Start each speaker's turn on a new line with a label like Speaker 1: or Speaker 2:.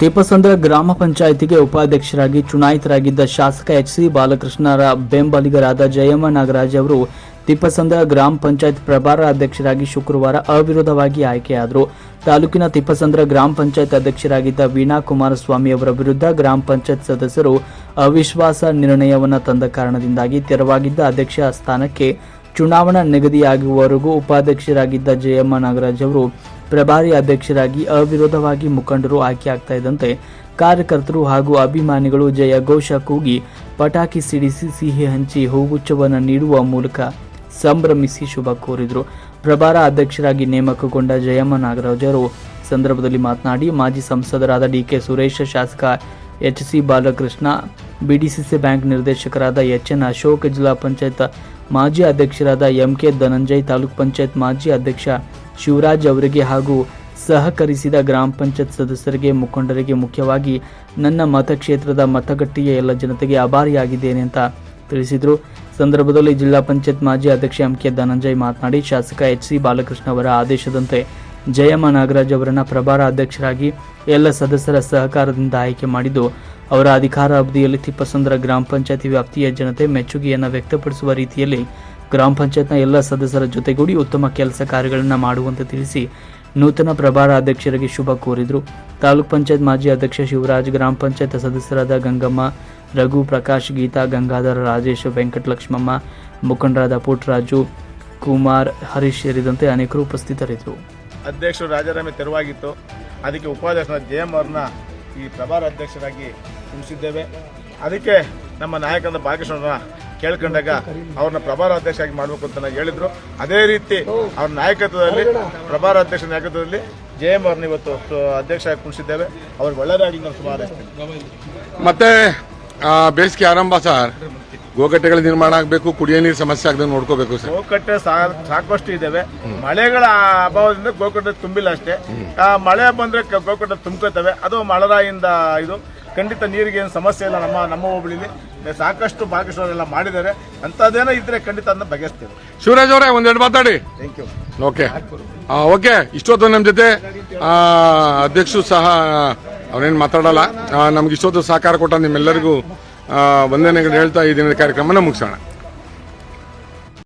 Speaker 1: ತಿಪ್ಪಸಂದ್ರ ಗ್ರಾಮ ಪಂಚಾಯಿತಿಗೆ ಉಪಾಧ್ಯಕ್ಷರಾಗಿ ಚುನಾಯಿತರಾಗಿದ್ದ ಶಾಸಕ ಎಚ್ ಸಿ ಬಾಲಕೃಷ್ಣರ ಬೆಂಬಲಿಗರಾದ ಜಯಮ್ಮ ನಾಗರಾಜ್ ಅವರು ತಿಪ್ಪಸಂದ್ರ ಗ್ರಾಮ ಪಂಚಾಯತ್ ಪ್ರಭಾರ ಅಧ್ಯಕ್ಷರಾಗಿ ಶುಕ್ರವಾರ ಅವಿರೋಧವಾಗಿ ಆಯ್ಕೆಯಾದರು. ತಾಲೂಕಿನ ತಿಪ್ಪಸಂದ್ರ ಗ್ರಾಮ ಪಂಚಾಯತ್ ಅಧ್ಯಕ್ಷರಾಗಿದ್ದ ವೀಣಾ ಕುಮಾರಸ್ವಾಮಿ ಅವರ ವಿರುದ್ಧ ಗ್ರಾಮ ಪಂಚಾಯತ್ ಸದಸ್ಯರು ಅವಿಶ್ವಾಸ ನಿರ್ಣಯವನ್ನು ತಂದ ಕಾರಣದಿಂದಾಗಿ ತೆರವಾಗಿದ್ದ ಅಧ್ಯಕ್ಷ ಸ್ಥಾನಕ್ಕೆ ಚುನಾವಣಾ ನಿಗದಿಯಾಗುವವರೆಗೂ ಉಪಾಧ್ಯಕ್ಷರಾಗಿದ್ದ ಜಯಮ್ಮ ನಾಗರಾಜ್ ಅವರು ಪ್ರಭಾರಿ ಅಧ್ಯಕ್ಷರಾಗಿ ಅವಿರೋಧವಾಗಿ ಮುಖಂಡರು ಆಯ್ಕೆಯಾಗ್ತಾ ಕಾರ್ಯಕರ್ತರು ಹಾಗೂ ಅಭಿಮಾನಿಗಳು ಜಯ ಘೋಷ ಕೂಗಿ ಪಟಾಕಿ ಸಿಡಿಸಿ ಸಿಹಿ ಹಂಚಿ ಹೂಗುಚ್ಛವನ್ನು ನೀಡುವ ಮೂಲಕ ಸಂಭ್ರಮಿಸಿ ಶುಭ ಕೋರಿದರು. ಪ್ರಭಾರ ಅಧ್ಯಕ್ಷರಾಗಿ ನೇಮಕಗೊಂಡ ಜಯಮ್ಮ ನಾಗರಾಜರು ಸಂದರ್ಭದಲ್ಲಿ ಮಾತನಾಡಿ, ಮಾಜಿ ಸಂಸದರಾದ ಡಿ ಕೆ ಸುರೇಶ್, ಶಾಸಕ H C Balakrishna, BDCC bank ನಿರ್ದೇಶಕರಾದ ಎಚ್ ಎನ್ ಅಶೋಕ್, ಜಿಲ್ಲಾ ಪಂಚಾಯತ್ ಮಾಜಿ ಅಧ್ಯಕ್ಷರಾದ ಎಂ ಕೆ ಧನಂಜಯ್, ತಾಲೂಕ್ ಪಂಚಾಯತ್ ಮಾಜಿ ಅಧ್ಯಕ್ಷ ಶಿವರಾಜ್ ಅವರಿಗೆ ಹಾಗೂ ಸಹಕರಿಸಿದ ಗ್ರಾಮ ಪಂಚಾಯತ್ ಸದಸ್ಯರಿಗೆ ಮುಖಂಡರಿಗೆ ಮುಖ್ಯವಾಗಿ ನನ್ನ ಮತಕ್ಷೇತ್ರದ ಮತಗಟ್ಟೆಯ ಎಲ್ಲ ಜನತೆಗೆ ಆಭಾರಿಯಾಗಿದ್ದೇನೆ ಅಂತ ತಿಳಿಸಿದರು. ಸಂದರ್ಭದಲ್ಲಿ ಜಿಲ್ಲಾ ಪಂಚಾಯತ್ ಮಾಜಿ ಅಧ್ಯಕ್ಷ ಎಂ ಕೆ ಧನಂಜಯ್ ಮಾತನಾಡಿ, ಶಾಸಕ ಎಚ್ ಸಿ ಬಾಲಕೃಷ್ಣ ಅವರ ಆದೇಶದಂತೆ ಜಯಮ್ಮ ನಾಗರಾಜ್ ಅವರನ್ನು ಪ್ರಭಾರ ಅಧ್ಯಕ್ಷರಾಗಿ ಎಲ್ಲ ಸದಸ್ಯರ ಸಹಕಾರದಿಂದ ಆಯ್ಕೆ ಮಾಡಿದ್ದು, ಅವರ ಅಧಿಕಾರ ಅವಧಿಯಲ್ಲಿ ತಿಪ್ಪಸಂದ್ರ ಗ್ರಾಮ ಪಂಚಾಯತಿ ವ್ಯಾಪ್ತಿಯ ಜನತೆ ಮೆಚ್ಚುಗೆಯನ್ನು ವ್ಯಕ್ತಪಡಿಸುವ ರೀತಿಯಲ್ಲಿ ಗ್ರಾಮ ಪಂಚಾಯತ್ನ ಎಲ್ಲ ಸದಸ್ಯರ ಜೊತೆಗೂಡಿ ಉತ್ತಮ ಕೆಲಸ ಕಾರ್ಯಗಳನ್ನು ಮಾಡುವಂತೆ ತಿಳಿಸಿ ನೂತನ ಪ್ರಭಾರ ಅಧ್ಯಕ್ಷರಿಗೆ ಶುಭ ಕೋರಿದರು. ತಾಲೂಕ್ ಪಂಚಾಯತ್ ಮಾಜಿ ಅಧ್ಯಕ್ಷ ಶಿವರಾಜ್, ಗ್ರಾಮ ಪಂಚಾಯತ್ ಸದಸ್ಯರಾದ ಗಂಗಮ್ಮ, ರಘು ಪ್ರಕಾಶ್, ಗೀತಾ, ಗಂಗಾಧರ, ರಾಜೇಶ್ ವೆಂಕಟಲಕ್ಷ್ಮಮ್ಮ ಮುಖಂಡರಾದ ಪುಟ್ರಾಜು, ಕುಮಾರ್, ಹರೀಶ್ ಸೇರಿದಂತೆ ಅನೇಕರು ಉಪಸ್ಥಿತರಿದ್ದರು.
Speaker 2: ಅಧ್ಯಕ್ಷರು ರಾಜೀನಾಮೆ ತೆರವಾಗಿತ್ತು. ಅದಕ್ಕೆ ಉಪಾಧ್ಯಕ್ಷ ಜೆ ಎಂ ಅವ್ರನ್ನ ಈ ಪ್ರಭಾರ ಅಧ್ಯಕ್ಷರಾಗಿ ನೇಮಿಸಿದ್ದೇವೆ. ಅದಕ್ಕೆ ನಮ್ಮ ನಾಯಕನ ಭಾಗೇಶ್ವರನ ಕೇಳ್ಕೊಂಡಾಗ ಅವ್ರನ್ನ ಪ್ರಭಾರ ಅಧ್ಯಕ್ಷ ಆಗಿ ಮಾಡಬೇಕು ಅಂತ ನಾವು ಹೇಳಿದ್ರು. ಅದೇ ರೀತಿ ಅವ್ರ ನಾಯಕತ್ವದಲ್ಲಿ ಪ್ರಭಾರ ಅಧ್ಯಕ್ಷ ನಾಯಕತ್ವದಲ್ಲಿ ಜೆ ಎಂ ಅವ್ರನ್ನ ಇವತ್ತು ಅಧ್ಯಕ್ಷ ಆಗಿ ಕುಣಿಸಿದ್ದೇವೆ ಅವ್ರಿಗೆ ಒಳ್ಳೆಯದಾಗಲಿ ನಾವು ಶುಭ
Speaker 3: ಮತ್ತೆ ಬೇಸಿಗೆ ಆರಂಭ ಸರ್. ಗೋಕಟ್ಟೆಗಳ ನಿರ್ಮಾಣ ಆಗಬೇಕು ಕುಡಿಯೋ ನೀರು ಸಮಸ್ಯೆ ಆಗದೆ ನೋಡ್ಕೋಬೇಕು ಸರ್.
Speaker 2: ಗೋಕಟ್ಟೆ ಸಾಕಷ್ಟು ಇದ್ದಾವೆ ಮಳೆಗಳ ಅಭಾವದಿಂದ ಗೋಕಟ್ಟೆ ತುಂಬಿಲ್ಲ ಅಷ್ಟೇ. ಮಳೆ ಬಂದ್ರೆ ಗೋಕಟ್ಟೆ ತುಂಬ್ಕೋತವೆ. ಅದು ಮಳರಾಯಿಂದ ಇದು. ಖಂಡಿತ ನೀರಿಗೆ ಏನು ಸಮಸ್ಯೆ ಇಲ್ಲ ನಮ್ಮ ನಮ್ಮ ಹೋಬಳಿಲಿ. ಸಾಕಷ್ಟು ಭಾಗೇಶ್ವರೆಲ್ಲ ಮಾಡಿದ್ದಾರೆ. ಅಂಥದ್ದೇನೋ ಇದ್ರೆ ಖಂಡಿತ ಅದನ್ನ ಬಗೆಹರಿಸ್ತೀವಿ.
Speaker 3: ಶಿವರಾಜ್ ಅವರೇ ಒಂದೆರಡು ಮಾತಾಡಿ.
Speaker 2: ಥ್ಯಾಂಕ್ ಯು
Speaker 3: ಓಕೆ ಓಕೆ ಇಷ್ಟೊತ್ತು ನಮ್ಮ ಜೊತೆ ಆ, ಅಧ್ಯಕ್ಷರು ಸಹ ಅವನೇನು ಮಾತಾಡಲ್ಲ. ನಮ್ಗೆ ಇಷ್ಟೊತ್ತು ಸಹಕಾರ ಕೊಟ್ಟ ನಿಮ್ಮೆಲ್ಲರಿಗೂ ಆ, ವಂದನೆಗಳು ಹೇಳ್ತಾ ಈ ದಿನದ ಕಾರ್ಯಕ್ರಮನ ಮುಗಿಸೋಣ.